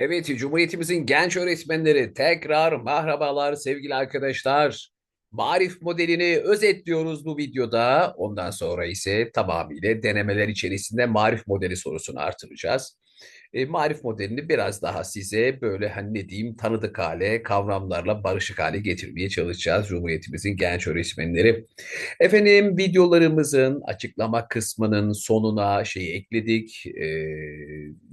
Evet, Cumhuriyetimizin genç öğretmenleri tekrar merhabalar sevgili arkadaşlar. Marif modelini özetliyoruz bu videoda. Ondan sonra ise tamamıyla denemeler içerisinde marif modeli sorusunu artıracağız e, marif modelini biraz daha size böyle hani ne diyeyim tanıdık hale, kavramlarla barışık hale getirmeye çalışacağız Cumhuriyetimizin genç öğretmenleri. Efendim videolarımızın açıklama kısmının sonuna şeyi ekledik. E,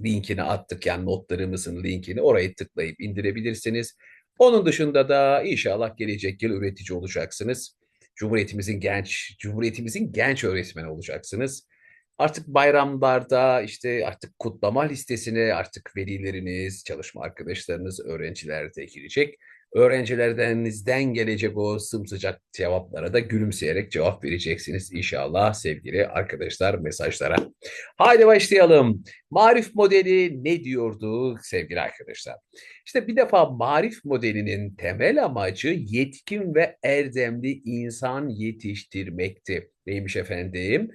linkini attık yani notlarımızın linkini orayı tıklayıp indirebilirsiniz. Onun dışında da inşallah gelecek yıl üretici olacaksınız. Cumhuriyetimizin genç, Cumhuriyetimizin genç öğretmeni olacaksınız. Artık bayramlarda işte artık kutlama listesine artık velileriniz, çalışma arkadaşlarınız, öğrenciler de girecek. Öğrencilerinizden gelecek o sımsıcak cevaplara da gülümseyerek cevap vereceksiniz inşallah sevgili arkadaşlar mesajlara. Haydi başlayalım. Marif modeli ne diyordu sevgili arkadaşlar? İşte bir defa marif modelinin temel amacı yetkin ve erdemli insan yetiştirmekti. Neymiş efendim?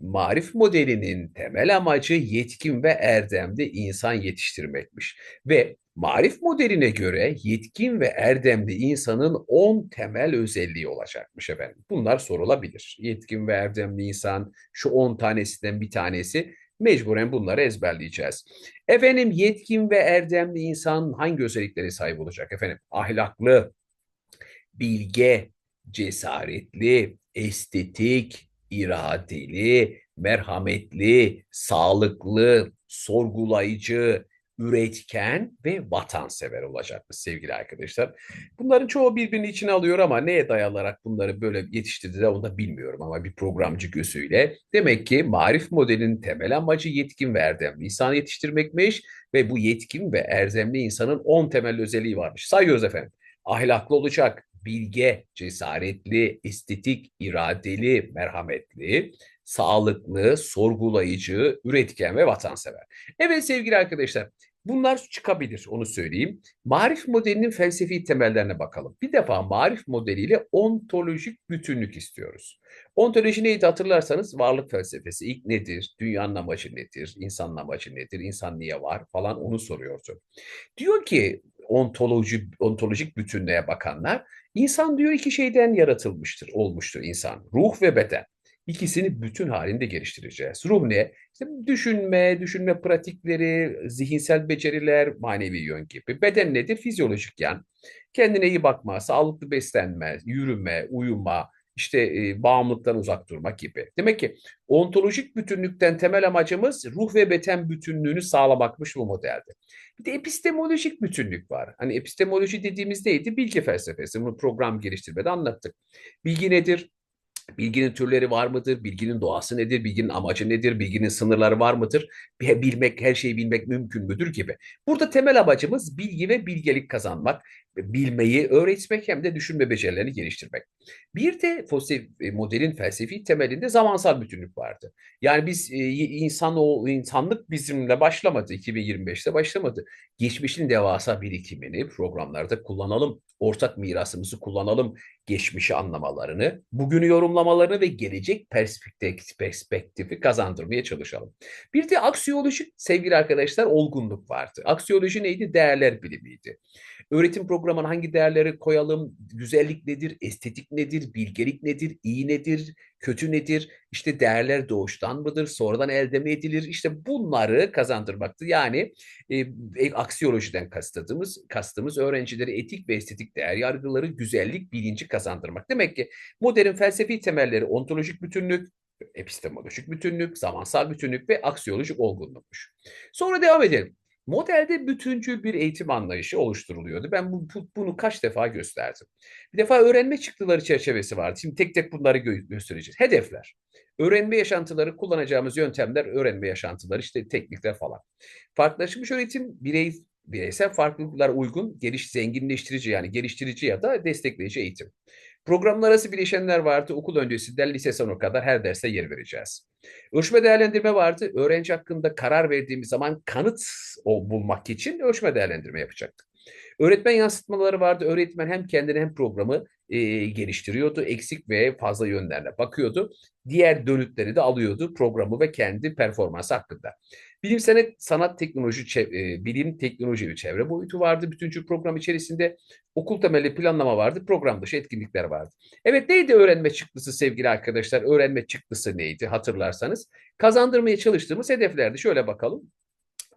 Marif modelinin temel amacı yetkin ve erdemli insan yetiştirmekmiş. Ve marif modeline göre yetkin ve erdemli insanın 10 temel özelliği olacakmış efendim. Bunlar sorulabilir. Yetkin ve erdemli insan şu 10 tanesinden bir tanesi mecburen bunları ezberleyeceğiz. Efendim yetkin ve erdemli insan hangi özelliklere sahip olacak efendim? Ahlaklı, bilge, cesaretli, estetik, iradeli, merhametli, sağlıklı, sorgulayıcı, üretken ve vatansever olacakmış sevgili arkadaşlar. Bunların çoğu birbirini içine alıyor ama neye dayanarak bunları böyle yetiştirdiler onu da bilmiyorum ama bir programcı gözüyle. Demek ki marif modelinin temel amacı yetkin ve erdemli insan yetiştirmekmiş ve bu yetkin ve erdemli insanın 10 temel özelliği varmış. Sayıyoruz efendim. Ahlaklı olacak, bilge, cesaretli, estetik, iradeli, merhametli, sağlıklı, sorgulayıcı, üretken ve vatansever. Evet sevgili arkadaşlar, bunlar çıkabilir onu söyleyeyim. Marif modelinin felsefi temellerine bakalım. Bir defa marif modeliyle ontolojik bütünlük istiyoruz. Ontoloji neydi hatırlarsanız varlık felsefesi. İlk nedir? Dünyanın amacı nedir? İnsanın amacı nedir? İnsan niye var? Falan onu soruyordu. Diyor ki ontoloji, ontolojik bütünlüğe bakanlar İnsan diyor iki şeyden yaratılmıştır, olmuştur insan. Ruh ve beden. İkisini bütün halinde geliştireceğiz. Ruh ne? İşte düşünme, düşünme pratikleri, zihinsel beceriler, manevi yön gibi. Beden nedir? Fizyolojik yan. Kendine iyi bakma, sağlıklı beslenme, yürüme, uyuma, işte e, bağımlılıktan uzak durmak gibi. Demek ki ontolojik bütünlükten temel amacımız ruh ve beden bütünlüğünü sağlamakmış bu modelde. Bir de epistemolojik bütünlük var. Hani epistemoloji dediğimiz neydi? Bilgi felsefesi. Bunu program geliştirmede anlattık. Bilgi nedir? Bilginin türleri var mıdır? Bilginin doğası nedir? Bilginin amacı nedir? Bilginin sınırları var mıdır? Bilmek, her şeyi bilmek mümkün müdür gibi. Burada temel amacımız bilgi ve bilgelik kazanmak bilmeyi öğretmek hem de düşünme becerilerini geliştirmek. Bir de fosil e, modelin felsefi temelinde zamansal bütünlük vardı. Yani biz e, insan o insanlık bizimle başlamadı 2025'te başlamadı. Geçmişin devasa birikimini programlarda kullanalım. Ortak mirasımızı kullanalım. Geçmişi anlamalarını, bugünü yorumlamalarını ve gelecek perspektif, perspektifi kazandırmaya çalışalım. Bir de aksiyolojik sevgili arkadaşlar olgunluk vardı. Aksiyoloji neydi? Değerler bilimiydi. Öğretim programına hangi değerleri koyalım? Güzellik nedir? Estetik nedir? Bilgelik nedir? iyi nedir? Kötü nedir? İşte değerler doğuştan mıdır? Sonradan elde mi edilir? İşte bunları kazandırmaktı. Yani e, e, aksiyolojiden kastımız, kastımız öğrencileri etik ve estetik değer yargıları, güzellik, bilinci kazandırmak. Demek ki modern felsefi temelleri ontolojik bütünlük, epistemolojik bütünlük, zamansal bütünlük ve aksiyolojik olgunlukmuş. Sonra devam edelim. Modelde bütüncül bir eğitim anlayışı oluşturuluyordu. Ben bu, bu, bunu kaç defa gösterdim. Bir defa öğrenme çıktıları çerçevesi vardı. Şimdi tek tek bunları gö göstereceğiz. Hedefler. Öğrenme yaşantıları, kullanacağımız yöntemler, öğrenme yaşantıları, işte teknikler falan. Farklılaşmış öğretim birey, bireysel farklılıklara uygun geliş zenginleştirici yani geliştirici ya da destekleyici eğitim. Programlar arası bileşenler vardı. Okul öncesinden lise sonu kadar her derse yer vereceğiz. Ölçme değerlendirme vardı. Öğrenci hakkında karar verdiğimiz zaman kanıt bulmak için ölçme değerlendirme yapacaktık. Öğretmen yansıtmaları vardı. Öğretmen hem kendini hem programı e, geliştiriyordu. Eksik ve fazla yönlerine bakıyordu. Diğer dönütleri de alıyordu programı ve kendi performansı hakkında. Bilim sanat, sanat teknoloji, e, bilim teknoloji ve çevre boyutu vardı. Bütüncül program içerisinde okul temelli planlama vardı. Program dışı etkinlikler vardı. Evet neydi öğrenme çıktısı sevgili arkadaşlar? Öğrenme çıktısı neydi hatırlarsanız? Kazandırmaya çalıştığımız hedeflerdi. Şöyle bakalım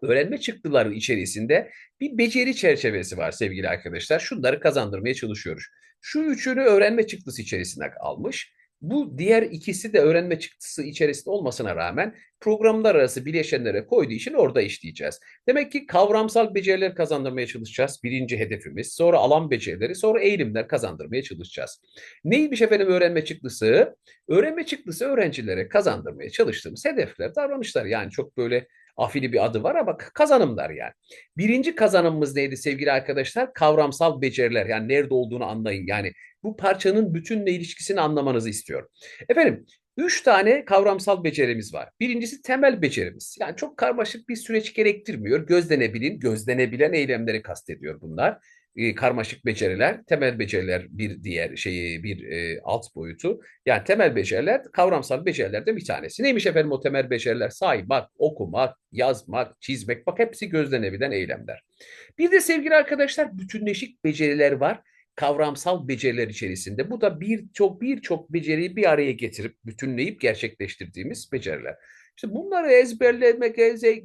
öğrenme çıktıları içerisinde bir beceri çerçevesi var sevgili arkadaşlar. Şunları kazandırmaya çalışıyoruz. Şu üçünü öğrenme çıktısı içerisine almış. Bu diğer ikisi de öğrenme çıktısı içerisinde olmasına rağmen programlar arası bileşenlere koyduğu için orada işleyeceğiz. Demek ki kavramsal beceriler kazandırmaya çalışacağız. Birinci hedefimiz. Sonra alan becerileri, sonra eğilimler kazandırmaya çalışacağız. Neymiş efendim öğrenme çıktısı? Öğrenme çıktısı öğrencilere kazandırmaya çalıştığımız hedefler, davranışlar. Yani çok böyle afili bir adı var ama kazanımlar yani. Birinci kazanımımız neydi sevgili arkadaşlar? Kavramsal beceriler. Yani nerede olduğunu anlayın. Yani bu parçanın bütünle ilişkisini anlamanızı istiyorum. Efendim Üç tane kavramsal becerimiz var. Birincisi temel becerimiz. Yani çok karmaşık bir süreç gerektirmiyor. Gözlenebilin, gözlenebilen eylemleri kastediyor bunlar. E, karmaşık beceriler, temel beceriler bir diğer şeyi bir e, alt boyutu. Yani temel beceriler kavramsal becerilerden bir tanesi. Neymiş efendim o temel beceriler? Saymak, okumak, yazmak, çizmek bak hepsi gözlenebilen eylemler. Bir de sevgili arkadaşlar bütünleşik beceriler var kavramsal beceriler içerisinde. Bu da birçok birçok beceriyi bir araya getirip bütünleyip gerçekleştirdiğimiz beceriler. İşte bunları ezberlemek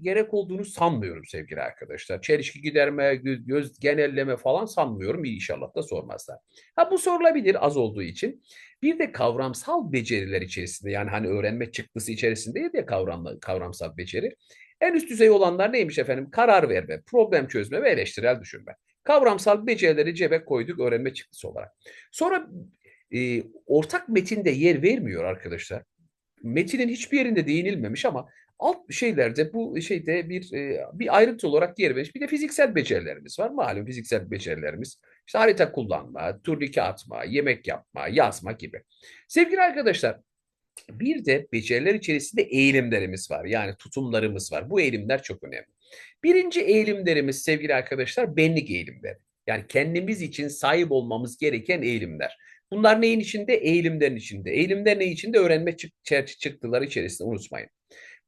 gerek olduğunu sanmıyorum sevgili arkadaşlar. Çelişki giderme, göz genelleme falan sanmıyorum. İnşallah da sormazlar. Ha bu sorulabilir az olduğu için. Bir de kavramsal beceriler içerisinde yani hani öğrenme çıktısı içerisinde de kavram, kavramsal beceri. En üst düzey olanlar neymiş efendim? Karar verme, problem çözme ve eleştirel düşünme. Kavramsal becerileri cebe koyduk öğrenme çıktısı olarak. Sonra e, ortak metinde yer vermiyor arkadaşlar. Metinin hiçbir yerinde değinilmemiş ama alt şeylerde bu şeyde bir e, bir ayrıntı olarak yer vermiş. Bir de fiziksel becerilerimiz var. Malum fiziksel becerilerimiz. İşte harita kullanma, turnike atma, yemek yapma, yazma gibi. Sevgili arkadaşlar, bir de beceriler içerisinde eğilimlerimiz var. Yani tutumlarımız var. Bu eğilimler çok önemli. Birinci eğilimlerimiz sevgili arkadaşlar benlik eğilimleri. Yani kendimiz için sahip olmamız gereken eğilimler. Bunlar neyin içinde? Eğilimlerin içinde. Eğilimler ne içinde? Öğrenme çık çıktıları içerisinde unutmayın.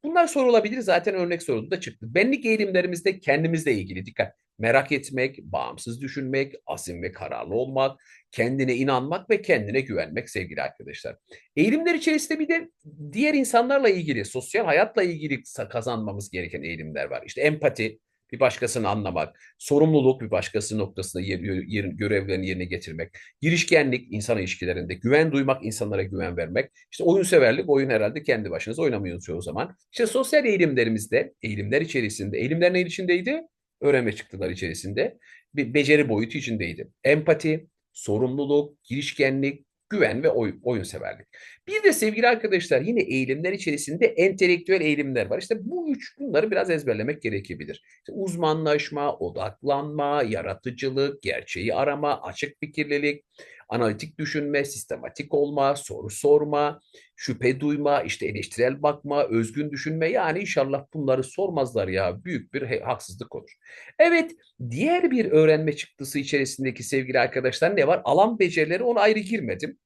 Bunlar sorulabilir zaten örnek sorusu da çıktı. Benlik eğilimlerimizde kendimizle ilgili dikkat. Merak etmek, bağımsız düşünmek, azim ve kararlı olmak, kendine inanmak ve kendine güvenmek sevgili arkadaşlar. Eğilimler içerisinde bir de diğer insanlarla ilgili, sosyal hayatla ilgili kazanmamız gereken eğilimler var. İşte empati, bir başkasını anlamak, sorumluluk bir başkası noktasında yer, yer, görevlerini yerine getirmek, girişkenlik insan ilişkilerinde, güven duymak, insanlara güven vermek, işte oyun severlik, oyun herhalde kendi başınıza oynamıyorsunuz o zaman. İşte sosyal eğilimlerimizde, eğilimler içerisinde, eğilimler ne içindeydi? Öğrenme çıktılar içerisinde, bir beceri boyutu içindeydi. Empati, sorumluluk, girişkenlik, güven ve oy, oyun severlik. Bir de sevgili arkadaşlar yine eğilimler içerisinde entelektüel eğilimler var. İşte bu üç bunları biraz ezberlemek gerekebilir. İşte uzmanlaşma, odaklanma, yaratıcılık, gerçeği arama, açık fikirlilik, analitik düşünme, sistematik olma, soru sorma, şüphe duyma, işte eleştirel bakma, özgün düşünme yani inşallah bunları sormazlar ya büyük bir haksızlık olur. Evet diğer bir öğrenme çıktısı içerisindeki sevgili arkadaşlar ne var? Alan becerileri ona ayrı girmedim.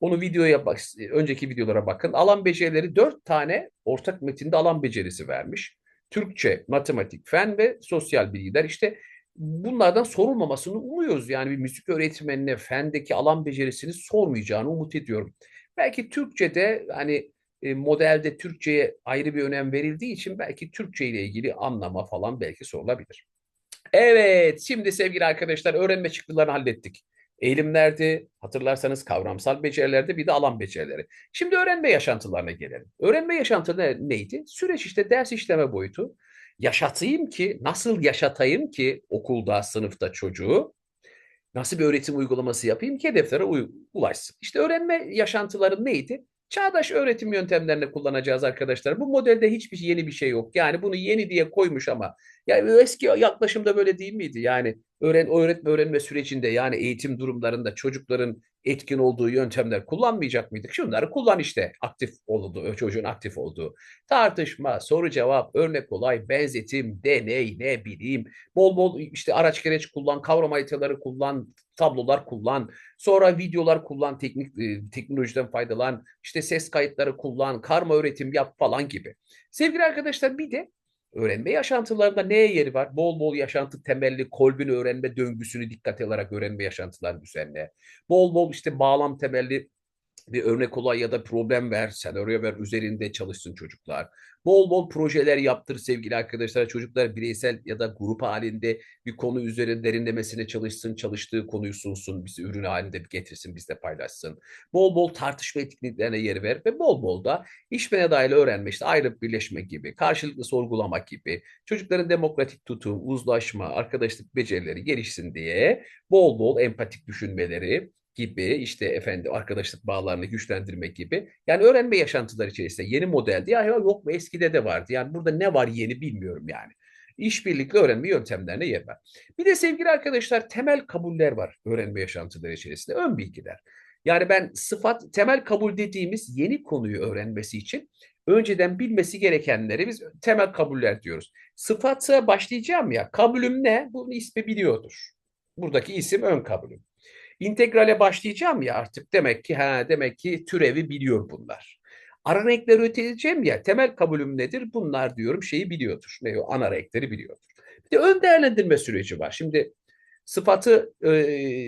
Onu videoya bak, önceki videolara bakın. Alan becerileri dört tane ortak metinde alan becerisi vermiş. Türkçe, matematik, fen ve sosyal bilgiler. İşte bunlardan sorulmamasını umuyoruz. Yani bir müzik öğretmenine fendeki alan becerisini sormayacağını umut ediyorum. Belki Türkçe'de hani e, modelde Türkçe'ye ayrı bir önem verildiği için belki Türkçe ile ilgili anlama falan belki sorulabilir. Evet, şimdi sevgili arkadaşlar öğrenme çıktılarını hallettik. Eğilimlerdi, hatırlarsanız kavramsal becerilerde bir de alan becerileri. Şimdi öğrenme yaşantılarına gelelim. Öğrenme yaşantıları neydi? Süreç işte ders işleme boyutu yaşatayım ki, nasıl yaşatayım ki okulda, sınıfta çocuğu, nasıl bir öğretim uygulaması yapayım ki hedeflere ulaşsın. İşte öğrenme yaşantıları neydi? Çağdaş öğretim yöntemlerini kullanacağız arkadaşlar. Bu modelde hiçbir yeni bir şey yok. Yani bunu yeni diye koymuş ama yani eski yaklaşımda böyle değil miydi? Yani öğren öğretme öğrenme sürecinde yani eğitim durumlarında çocukların etkin olduğu yöntemler kullanmayacak mıydık? Şunları kullan işte aktif olduğu, çocuğun aktif olduğu. Tartışma, soru cevap, örnek olay, benzetim, deney, ne bileyim. Bol bol işte araç gereç kullan, kavram haritaları kullan, tablolar kullan, sonra videolar kullan, teknik e, teknolojiden faydalan, işte ses kayıtları kullan, karma öğretim yap falan gibi. Sevgili arkadaşlar bir de öğrenme yaşantılarında neye yeri var? Bol bol yaşantı temelli kolbin öğrenme döngüsünü dikkate alarak öğrenme yaşantılar düzenle. Bol bol işte bağlam temelli bir örnek olay ya da problem ver, senaryo ver, üzerinde çalışsın çocuklar. Bol bol projeler yaptır sevgili arkadaşlar. Çocuklar bireysel ya da grup halinde bir konu üzerinde derinlemesine çalışsın, çalıştığı konuyu sunsun, bizi ürün halinde getirsin, bizle paylaşsın. Bol bol tartışma etkinliklerine yer ver ve bol bol da işmene dair öğrenme, işte ayrılıp birleşme gibi, karşılıklı sorgulamak gibi, çocukların demokratik tutum, uzlaşma, arkadaşlık becerileri gelişsin diye bol bol empatik düşünmeleri, gibi işte efendim arkadaşlık bağlarını güçlendirmek gibi. Yani öğrenme yaşantıları içerisinde yeni modeldi. Ya yok mu eskide de vardı. Yani burada ne var yeni bilmiyorum yani. İşbirlikli öğrenme yöntemlerine yer var. Bir de sevgili arkadaşlar temel kabuller var öğrenme yaşantıları içerisinde. Ön bilgiler. Yani ben sıfat temel kabul dediğimiz yeni konuyu öğrenmesi için önceden bilmesi gerekenleri biz temel kabuller diyoruz. Sıfatsa başlayacağım ya kabulüm ne? Bunun ismi biliyordur. Buradaki isim ön kabulüm. İntegrale başlayacağım ya artık demek ki ha demek ki türevi biliyor bunlar. Ara renkleri öteleyeceğim ya temel kabulüm nedir? Bunlar diyorum şeyi biliyordur. Ne o? Ana renkleri biliyordur. Bir de ön değerlendirme süreci var. Şimdi sıfatı e,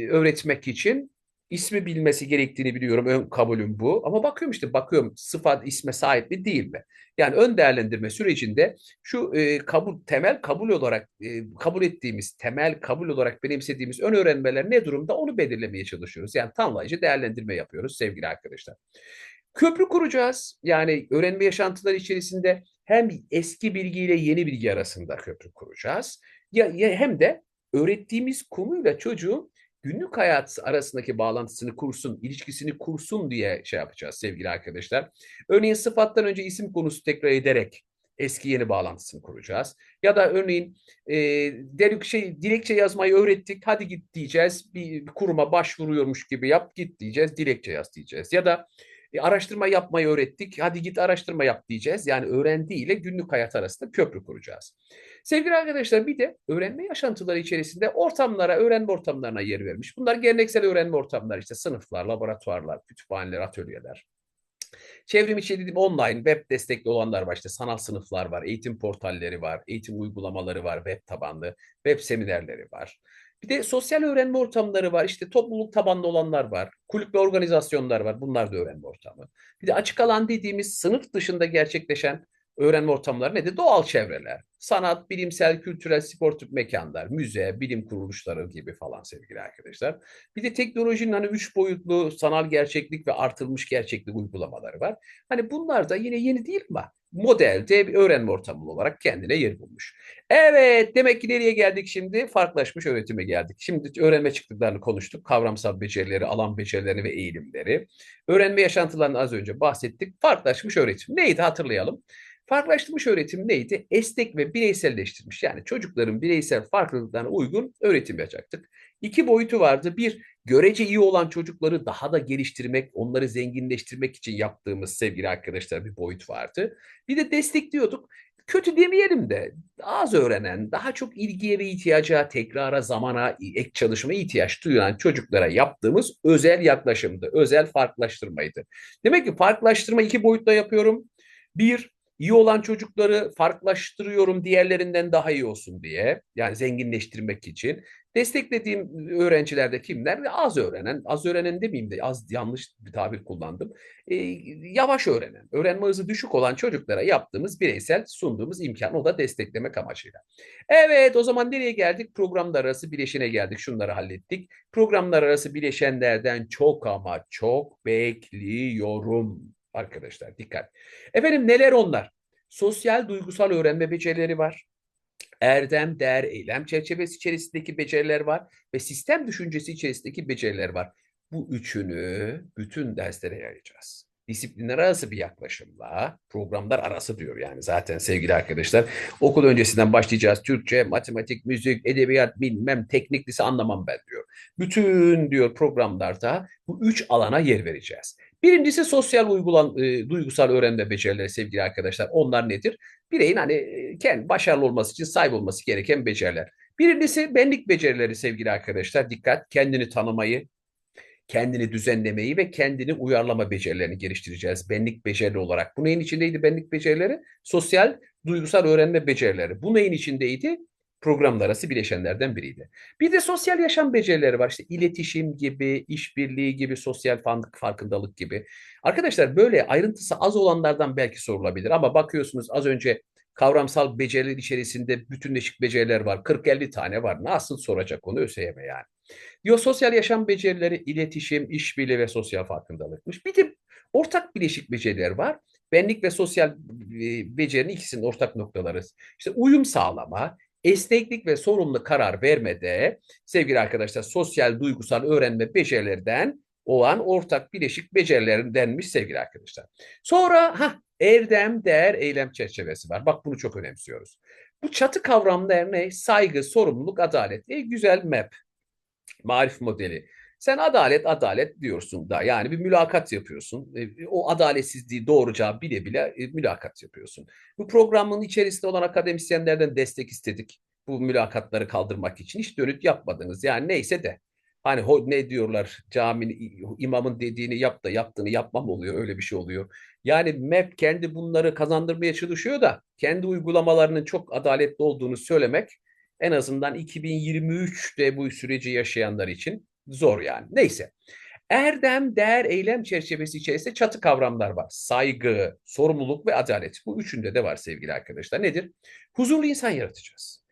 öğretmek için ismi bilmesi gerektiğini biliyorum. Ön kabulüm bu. Ama bakıyorum işte bakıyorum sıfat isme sahip mi değil mi? Yani ön değerlendirme sürecinde şu e, kabul temel kabul olarak e, kabul ettiğimiz temel kabul olarak benimsediğimiz ön öğrenmeler ne durumda onu belirlemeye çalışıyoruz. Yani tamlayıcı değerlendirme yapıyoruz sevgili arkadaşlar. Köprü kuracağız. Yani öğrenme yaşantıları içerisinde hem eski bilgiyle yeni bilgi arasında köprü kuracağız. Ya, ya hem de öğrettiğimiz konuyla çocuğun günlük hayat arasındaki bağlantısını kursun, ilişkisini kursun diye şey yapacağız sevgili arkadaşlar. Örneğin sıfattan önce isim konusu tekrar ederek eski yeni bağlantısını kuracağız. Ya da örneğin e, delik şey dilekçe yazmayı öğrettik. Hadi git diyeceğiz. Bir, kuruma başvuruyormuş gibi yap git diyeceğiz. Dilekçe yaz diyeceğiz. Ya da e, araştırma yapmayı öğrettik. Hadi git araştırma yap diyeceğiz. Yani öğrendiğiyle günlük hayat arasında köprü kuracağız. Sevgili arkadaşlar bir de öğrenme yaşantıları içerisinde ortamlara, öğrenme ortamlarına yer vermiş. Bunlar geleneksel öğrenme ortamları işte sınıflar, laboratuvarlar, kütüphaneler, atölyeler. Çevrim içi dediğim online, web destekli olanlar var. İşte sanal sınıflar var, eğitim portalleri var, eğitim uygulamaları var, web tabanlı, web seminerleri var. Bir de sosyal öğrenme ortamları var. İşte topluluk tabanlı olanlar var. Kulüp ve organizasyonlar var. Bunlar da öğrenme ortamı. Bir de açık alan dediğimiz sınıf dışında gerçekleşen öğrenme ortamları nedir? Doğal çevreler, sanat, bilimsel, kültürel, sportif mekanlar, müze, bilim kuruluşları gibi falan sevgili arkadaşlar. Bir de teknolojinin hani üç boyutlu sanal gerçeklik ve artılmış gerçeklik uygulamaları var. Hani bunlar da yine yeni değil ama modelde bir öğrenme ortamı olarak kendine yer bulmuş. Evet demek ki nereye geldik şimdi? Farklılaşmış öğretime geldik. Şimdi öğrenme çıktıklarını konuştuk. Kavramsal becerileri, alan becerilerini ve eğilimleri. Öğrenme yaşantılarını az önce bahsettik. Farklılaşmış öğretim. Neydi hatırlayalım. Farklılaştırmış öğretim neydi? Esnek ve bireyselleştirmiş. Yani çocukların bireysel farklılıklarına uygun öğretim yapacaktık. İki boyutu vardı. Bir, görece iyi olan çocukları daha da geliştirmek, onları zenginleştirmek için yaptığımız sevgili arkadaşlar bir boyut vardı. Bir de destekliyorduk. Kötü demeyelim de az öğrenen, daha çok ilgiye ve ihtiyaca, tekrara, zamana, ek çalışmaya ihtiyaç duyan çocuklara yaptığımız özel yaklaşımdı. Özel farklılaştırmaydı. Demek ki farklılaştırma iki boyutta yapıyorum. Bir, İyi olan çocukları farklılaştırıyorum diğerlerinden daha iyi olsun diye. Yani zenginleştirmek için. Desteklediğim öğrenciler de kimler? Az öğrenen, az öğrenen demeyeyim de az yanlış bir tabir kullandım. Ee, yavaş öğrenen, öğrenme hızı düşük olan çocuklara yaptığımız bireysel sunduğumuz imkan o da desteklemek amacıyla. Evet o zaman nereye geldik? Programlar arası bileşene geldik. Şunları hallettik. Programlar arası bileşenlerden çok ama çok bekliyorum. Arkadaşlar dikkat. Efendim neler onlar? Sosyal duygusal öğrenme becerileri var. Erdem, değer, eylem çerçevesi içerisindeki beceriler var ve sistem düşüncesi içerisindeki beceriler var. Bu üçünü bütün derslere yayacağız. disiplinler arası bir yaklaşımla, programlar arası diyor yani zaten sevgili arkadaşlar. Okul öncesinden başlayacağız. Türkçe, matematik, müzik, edebiyat bilmem, teknik lise anlamam ben diyor. Bütün diyor programlarda bu üç alana yer vereceğiz. Birincisi sosyal uygulan, e, duygusal öğrenme becerileri sevgili arkadaşlar. Onlar nedir? Bireyin hani e, kendi başarılı olması için sahip olması gereken beceriler. Birincisi benlik becerileri sevgili arkadaşlar. Dikkat kendini tanımayı, kendini düzenlemeyi ve kendini uyarlama becerilerini geliştireceğiz. Benlik beceri olarak. Bu neyin içindeydi benlik becerileri? Sosyal, duygusal öğrenme becerileri. Bu neyin içindeydi? Programlar arası bileşenlerden biriydi. Bir de sosyal yaşam becerileri var. İşte iletişim gibi, işbirliği gibi, sosyal farkındalık gibi. Arkadaşlar böyle ayrıntısı az olanlardan belki sorulabilir ama bakıyorsunuz az önce kavramsal beceriler içerisinde bütünleşik beceriler var. 40-50 tane var. Nasıl soracak onu ÖSYM yani. Diyor sosyal yaşam becerileri iletişim, işbirliği ve sosyal farkındalıkmış. Bir de ortak bileşik beceriler var. Benlik ve sosyal e, becerinin ikisinin ortak noktaları. İşte uyum sağlama, esneklik ve sorumlu karar vermede sevgili arkadaşlar sosyal duygusal öğrenme becerilerden olan ortak bileşik becerilerin denmiş sevgili arkadaşlar. Sonra ha erdem, değer, eylem çerçevesi var. Bak bunu çok önemsiyoruz. Bu çatı kavramları ne? Saygı, sorumluluk, adalet. E, güzel map marif modeli. Sen adalet adalet diyorsun da yani bir mülakat yapıyorsun. E, o adaletsizliği doğuracağı bile bile e, mülakat yapıyorsun. Bu programın içerisinde olan akademisyenlerden destek istedik. Bu mülakatları kaldırmak için hiç dönüt yapmadınız. Yani neyse de hani ne diyorlar caminin imamın dediğini yap da yaptığını yapmam oluyor öyle bir şey oluyor. Yani MEP kendi bunları kazandırmaya çalışıyor da kendi uygulamalarının çok adaletli olduğunu söylemek en azından 2023'te bu süreci yaşayanlar için zor yani. Neyse. Erdem, değer, eylem çerçevesi içerisinde çatı kavramlar var. Saygı, sorumluluk ve adalet. Bu üçünde de var sevgili arkadaşlar. Nedir? Huzurlu insan yaratacağız.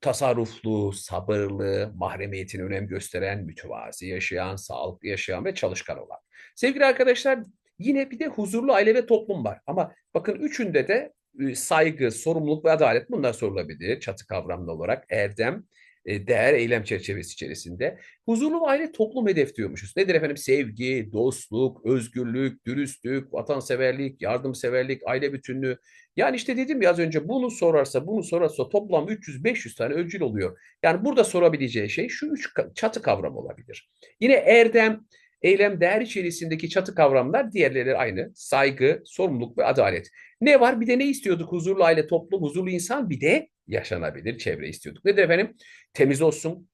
Tasarruflu, sabırlı, mahremiyetine önem gösteren, mütevazi yaşayan, sağlıklı yaşayan ve çalışkan olan. Sevgili arkadaşlar yine bir de huzurlu aile ve toplum var. Ama bakın üçünde de saygı, sorumluluk ve adalet bunlar sorulabilir çatı kavramlı olarak. Erdem, e, değer, eylem çerçevesi içerisinde. Huzurlu aile toplum hedef diyormuşuz. Nedir efendim? Sevgi, dostluk, özgürlük, dürüstlük, vatanseverlik, yardımseverlik, aile bütünlüğü. Yani işte dedim ya az önce bunu sorarsa, bunu sorarsa toplam 300-500 tane öncül oluyor. Yani burada sorabileceği şey şu üç çatı kavram olabilir. Yine erdem, eylem değer içerisindeki çatı kavramlar diğerleri aynı. Saygı, sorumluluk ve adalet. Ne var? Bir de ne istiyorduk? Huzurlu aile, toplum, huzurlu insan bir de yaşanabilir çevre istiyorduk. Nedir efendim? Temiz olsun,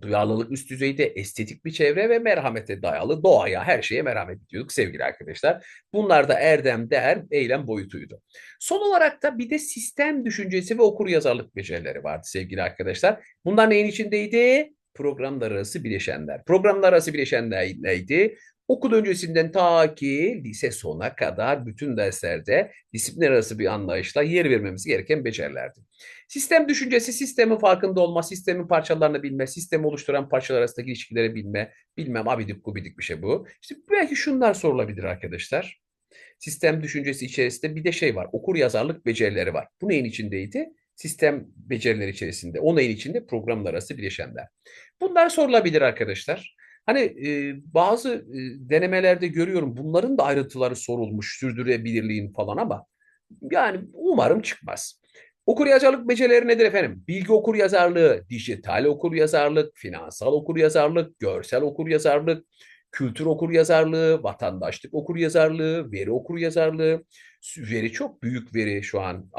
duyarlılık üst düzeyde, estetik bir çevre ve merhamete dayalı doğaya, her şeye merhamet ediyorduk sevgili arkadaşlar. Bunlar da erdem, değer, eylem boyutuydu. Son olarak da bir de sistem düşüncesi ve okur yazarlık becerileri vardı sevgili arkadaşlar. Bunlar neyin içindeydi? programlar arası bileşenler. Programlar arası bileşenler neydi? Okul öncesinden ta ki lise sona kadar bütün derslerde disiplinler arası bir anlayışla yer vermemiz gereken becerilerdi. Sistem düşüncesi, sistemin farkında olma, sistemin parçalarını bilme, sistemi oluşturan parçalar arasındaki ilişkileri bilme, bilmem abidik gubidik bir şey bu. İşte belki şunlar sorulabilir arkadaşlar. Sistem düşüncesi içerisinde bir de şey var, okur yazarlık becerileri var. Bu neyin içindeydi? sistem becerileri içerisinde. Onayın içinde programlar arası bileşenler. Bunlar sorulabilir arkadaşlar. Hani e, bazı e, denemelerde görüyorum bunların da ayrıntıları sorulmuş sürdürülebilirliğin falan ama yani umarım çıkmaz. Okur yazarlık becerileri nedir efendim? Bilgi okur yazarlığı, dijital okur yazarlık, finansal okur yazarlık, görsel okur yazarlık, kültür okur yazarlığı, vatandaşlık okur yazarlığı, veri okur yazarlığı, veri çok büyük veri şu an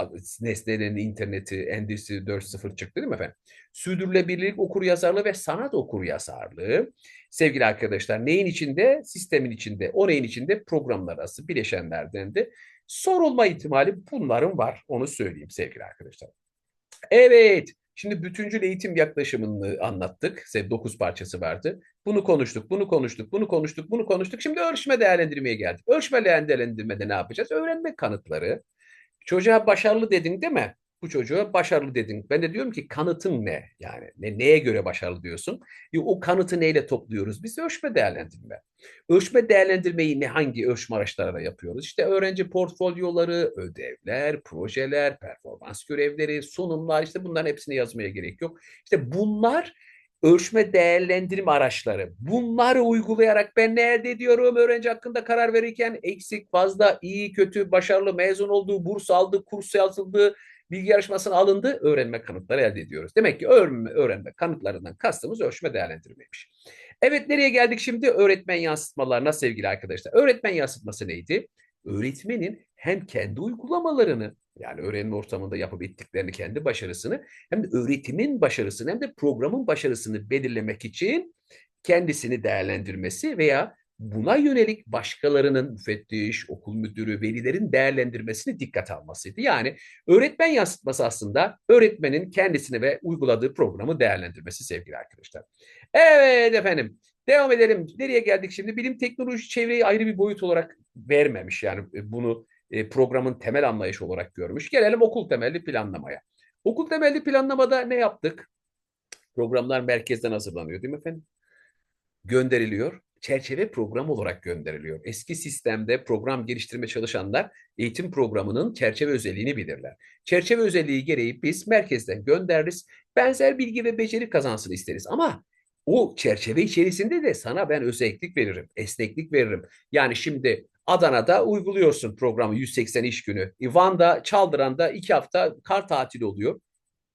nesnelerin interneti Endüstri 4.0 çıktı değil mi efendim? Sürdürülebilirlik okur yazarlığı ve sanat okur yazarlığı. Sevgili arkadaşlar neyin içinde? Sistemin içinde. O neyin içinde? Programlar arası bileşenlerden de sorulma ihtimali bunların var. Onu söyleyeyim sevgili arkadaşlar. Evet. Şimdi bütüncül eğitim yaklaşımını anlattık. 9 parçası vardı. Bunu konuştuk, bunu konuştuk, bunu konuştuk, bunu konuştuk. Şimdi ölçme değerlendirmeye geldik. Ölçme değerlendirmede ne yapacağız? Öğrenme kanıtları. Çocuğa başarılı dedin değil mi? Bu çocuğa başarılı dedin. Ben de diyorum ki kanıtın ne? Yani ne, neye göre başarılı diyorsun? E, o kanıtı neyle topluyoruz? Biz ölçme değerlendirme. Ölçme değerlendirmeyi ne hangi ölçme araçlarıyla yapıyoruz? İşte öğrenci portfolyoları, ödevler, projeler, performans görevleri, sunumlar işte bunların hepsini yazmaya gerek yok. İşte bunlar ölçme değerlendirme araçları. Bunları uygulayarak ben ne elde ediyorum? Öğrenci hakkında karar verirken eksik, fazla, iyi, kötü, başarılı, mezun olduğu, burs aldı, kurs yazıldı, bilgi yarışmasına alındı, öğrenme kanıtları elde ediyoruz. Demek ki öğrenme, öğrenme kanıtlarından kastımız ölçme değerlendirmeymiş. Evet nereye geldik şimdi? Öğretmen yansıtmalarına sevgili arkadaşlar. Öğretmen yansıtması neydi? Öğretmenin hem kendi uygulamalarını yani öğrenme ortamında yapıp ettiklerini kendi başarısını hem de öğretimin başarısını hem de programın başarısını belirlemek için kendisini değerlendirmesi veya buna yönelik başkalarının müfettiş, okul müdürü, velilerin değerlendirmesini dikkat almasıydı. Yani öğretmen yansıtması aslında öğretmenin kendisini ve uyguladığı programı değerlendirmesi sevgili arkadaşlar. Evet efendim devam edelim. Nereye geldik şimdi? Bilim, teknoloji, çevreyi ayrı bir boyut olarak vermemiş. Yani bunu e, programın temel anlayışı olarak görmüş. Gelelim okul temelli planlamaya. Okul temelli planlamada ne yaptık? Programlar merkezden hazırlanıyor değil mi efendim? Gönderiliyor. Çerçeve program olarak gönderiliyor. Eski sistemde program geliştirme çalışanlar eğitim programının çerçeve özelliğini bilirler. Çerçeve özelliği gereği biz merkezden göndeririz. Benzer bilgi ve beceri kazansın isteriz. Ama o çerçeve içerisinde de sana ben özellik veririm, esneklik veririm. Yani şimdi Adana'da uyguluyorsun programı 180 iş günü. Van'da, Çaldıran'da iki hafta kar tatili oluyor.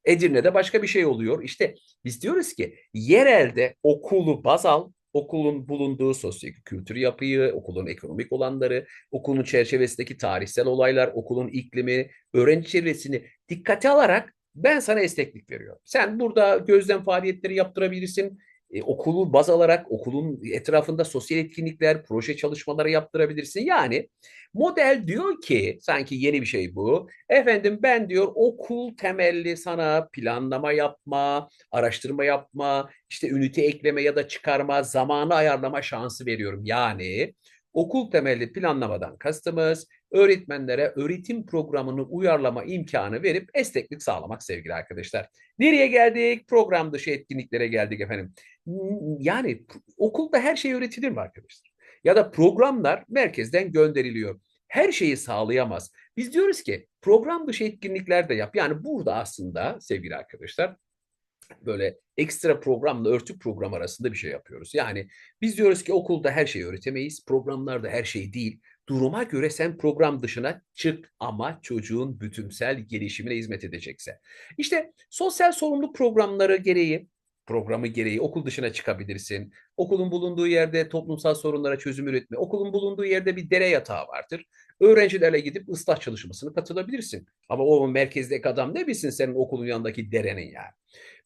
Edirne'de başka bir şey oluyor. İşte biz diyoruz ki yerelde okulu baz al, okulun bulunduğu sosyo-kültür yapıyı, okulun ekonomik olanları, okulun çerçevesindeki tarihsel olaylar, okulun iklimi, öğrenci çevresini dikkate alarak ben sana esneklik veriyorum. Sen burada gözlem faaliyetleri yaptırabilirsin e, okulu baz alarak okulun etrafında sosyal etkinlikler, proje çalışmaları yaptırabilirsin. Yani model diyor ki sanki yeni bir şey bu. Efendim ben diyor okul temelli sana planlama yapma, araştırma yapma, işte ünite ekleme ya da çıkarma, zamanı ayarlama şansı veriyorum. Yani okul temelli planlamadan kastımız öğretmenlere öğretim programını uyarlama imkanı verip esneklik sağlamak sevgili arkadaşlar. Nereye geldik? Program dışı etkinliklere geldik efendim. Yani okulda her şey öğretilir mi arkadaşlar? Ya da programlar merkezden gönderiliyor. Her şeyi sağlayamaz. Biz diyoruz ki program dışı etkinlikler de yap. Yani burada aslında sevgili arkadaşlar böyle ekstra programla örtük program arasında bir şey yapıyoruz. Yani biz diyoruz ki okulda her şeyi öğretemeyiz. Programlarda her şey değil. Duruma göre sen program dışına çık ama çocuğun bütünsel gelişimine hizmet edecekse. İşte sosyal sorumluluk programları gereği programı gereği okul dışına çıkabilirsin. Okulun bulunduğu yerde toplumsal sorunlara çözüm üretme. Okulun bulunduğu yerde bir dere yatağı vardır. Öğrencilerle gidip ıslah çalışmasını katılabilirsin. Ama o merkezdeki adam ne bilsin senin okulun yanındaki derenin yani.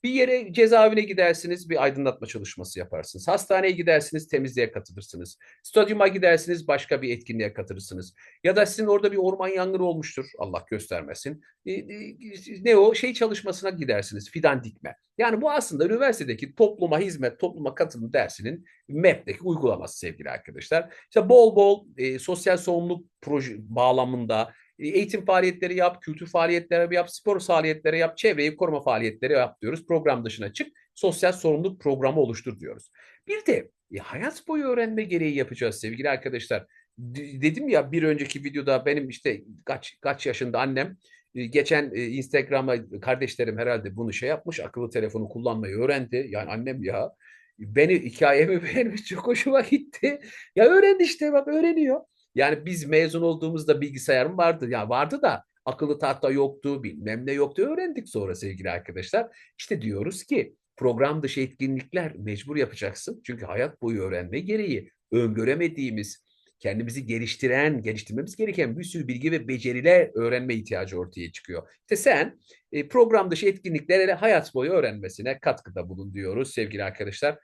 Bir yere cezaevine gidersiniz, bir aydınlatma çalışması yaparsınız. Hastaneye gidersiniz, temizliğe katılırsınız. Stadyuma gidersiniz, başka bir etkinliğe katılırsınız. Ya da sizin orada bir orman yangını olmuştur, Allah göstermesin. E, e, ne o? Şey çalışmasına gidersiniz, fidan dikme. Yani bu aslında üniversitedeki topluma hizmet, topluma katılım dersinin MEP'teki uygulaması sevgili arkadaşlar. İşte bol bol e, sosyal sorumluluk proje bağlamında eğitim faaliyetleri yap, kültür faaliyetleri yap, spor faaliyetleri yap, çevreyi koruma faaliyetleri yap diyoruz. Program dışına çık, sosyal sorumluluk programı oluştur diyoruz. Bir de e, hayat boyu öğrenme gereği yapacağız sevgili arkadaşlar. D- dedim ya bir önceki videoda benim işte kaç kaç yaşında annem e, geçen e, Instagram'a kardeşlerim herhalde bunu şey yapmış, akıllı telefonu kullanmayı öğrendi. Yani annem ya beni hikayemi beğenmiş çok hoşuma gitti. Ya öğrendi işte bak öğreniyor. Yani biz mezun olduğumuzda bilgisayarım vardı. Ya vardı da akıllı tahta yoktu, bilmem ne yoktu. Öğrendik sonra sevgili arkadaşlar. İşte diyoruz ki program dışı etkinlikler mecbur yapacaksın. Çünkü hayat boyu öğrenme gereği öngöremediğimiz, kendimizi geliştiren, geliştirmemiz gereken bir sürü bilgi ve beceriler öğrenme ihtiyacı ortaya çıkıyor. İşte sen e, program dışı etkinliklerle hayat boyu öğrenmesine katkıda bulun diyoruz sevgili arkadaşlar.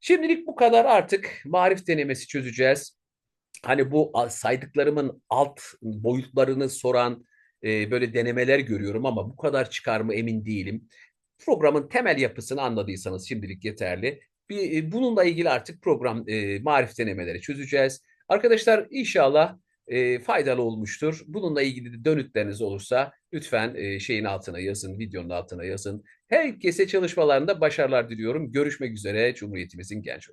Şimdilik bu kadar artık marif denemesi çözeceğiz hani bu saydıklarımın alt boyutlarını soran e, böyle denemeler görüyorum ama bu kadar çıkar mı emin değilim. Programın temel yapısını anladıysanız şimdilik yeterli. Bir, e, bununla ilgili artık program e, marif denemeleri çözeceğiz. Arkadaşlar inşallah e, faydalı olmuştur. Bununla ilgili de dönütleriniz olursa lütfen e, şeyin altına yazın, videonun altına yazın. Herkese çalışmalarında başarılar diliyorum. Görüşmek üzere Cumhuriyetimizin genç